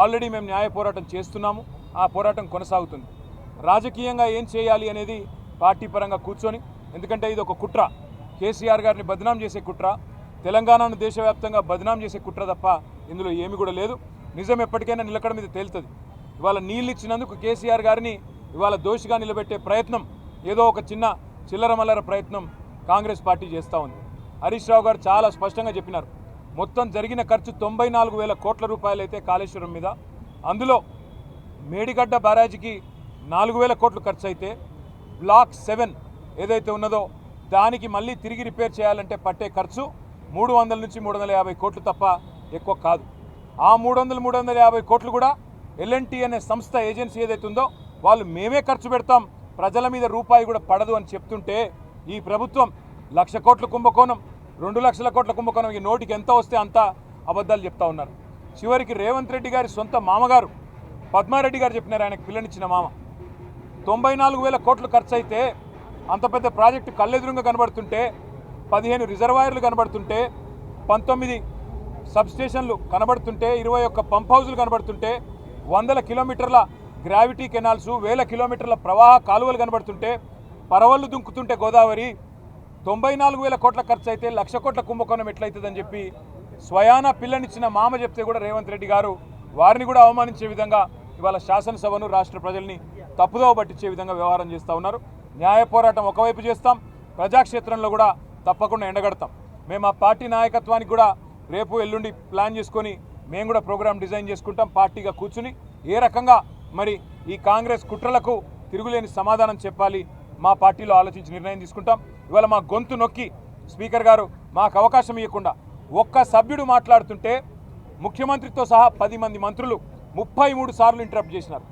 Already మేము న్యాయ పోరాటం చేస్తున్నాము ఆ పోరాటం కొనసాగుతుంది. రాజకీయంగా ఏం చేయాలి అనేది పార్టీ పరంగా కూర్చొని ఎందుకంటే ఇది ఒక కుట్ర. కేసీఆర్ గారిని బదనాం చేసే కుట్ర తెలంగాణను దేశవ్యాప్తంగా బదనాం చేసే కుట్ర తప్ప ఇందులో ఏమి కూడా లేదు. నిజం ఎప్పటికైనా నిలకడ మీద తేలుతుంది. ఇవాళ నీళ్ళు ఇచ్చినందుకు కేసీఆర్ గారిని ఇవాళ దోషిగా నిలబెట్టే ప్రయత్నం ఏదో ఒక చిన్న చిల్లర మల్లర ప్రయత్నం కాంగ్రెస్ పార్టీ చేస్తూ ఉంది. హరీష్ రావు గారు చాలా స్పష్టంగా చెప్పినారు. మొత్తం జరిగిన ఖర్చు తొంభై నాలుగు వేల కోట్ల రూపాయలు అయితే కాళేశ్వరం మీద. అందులో మేడిగడ్డ బ్యారాజీకి నాలుగు వేల కోట్లు ఖర్చు అయితే బ్లాక్ సెవెన్ ఏదైతే ఉన్నదో దానికి మళ్ళీ తిరిగి రిపేర్ చేయాలంటే పట్టే ఖర్చు మూడు వందల నుంచి మూడు వందల యాభై కోట్లు తప్ప ఎక్కువ కాదు. ఆ మూడు వందలు మూడు వందల యాభై కోట్లు కూడా ఎల్ఎన్టీ అనే సంస్థ ఏజెన్సీ ఏదైతే ఉందో వాళ్ళు మేమే ఖర్చు పెడతాం. ప్రజల మీద రూపాయి కూడా పడదు అని చెప్తుంటే ఈ ప్రభుత్వం లక్ష కోట్ల కుంభకోణం రెండు లక్షల కోట్ల కుంభకోణం ఈ నోటికి ఎంత వస్తే అంత అబద్ధాలు చెప్తా ఉన్నారు. చివరికి రేవంత్ రెడ్డి గారి సొంత మామగారు పద్మారెడ్డి గారు చెప్పినారు ఆయనకు పిల్లనిచ్చిన మామ. తొంభై నాలుగు వేల కోట్లు ఖర్చు అయితే అంత పెద్ద ప్రాజెక్టు కళ్ళెదురుగా కనబడుతుంటే పదిహేను రిజర్వాయర్లు కనబడుతుంటే పంతొమ్మిది సబ్స్టేషన్లు కనబడుతుంటే ఇరవై ఒక్క పంప్ హౌజులు కనబడుతుంటే వందల కిలోమీటర్ల గ్రావిటీ కెనాల్స్ వేల కిలోమీటర్ల ప్రవాహ కాలువలు కనబడుతుంటే పరవళ్ళు దుంకుతుంటే గోదావరి తొంభై నాలుగు వేల కోట్ల ఖర్చు అయితే లక్ష కోట్ల కుంభకోణం ఎట్లయితుందని చెప్పి స్వయాన పిల్లనిచ్చిన మామ చెప్తే కూడా రేవంత్ రెడ్డి గారు వారిని కూడా అవమానించే విధంగా ఇవాళ శాసనసభను రాష్ట్ర ప్రజల్ని తప్పుదోవ పట్టించే విధంగా వ్యవహారం చేస్తూ ఉన్నారు. న్యాయ పోరాటం ఒకవైపు చేస్తాం ప్రజాక్షేత్రంలో కూడా తప్పకుండా ఎండగడతాం. మేము ఆ పార్టీ నాయకత్వానికి కూడా రేపు ఎల్లుండి ప్లాన్ చేసుకొని మేము కూడా ప్రోగ్రామ్ డిజైన్ చేసుకుంటాం పార్టీగా కూర్చుని ఏ రకంగా మరి ఈ కాంగ్రెస్ కుట్రలకు తిరుగులేని సమాధానం చెప్పాలి మా పార్టీలో ఆలోచించి నిర్ణయం తీసుకుంటాం. ఇవాళ మా గొంతు నొక్కి స్పీకర్ గారు మాకు అవకాశం ఇవ్వకుండా ఒక్క సభ్యుడు మాట్లాడుతుంటే ముఖ్యమంత్రితో సహా పది మంది మంత్రులు ముప్పై మూడు సార్లు ఇంటరప్ట్ చేసినారు.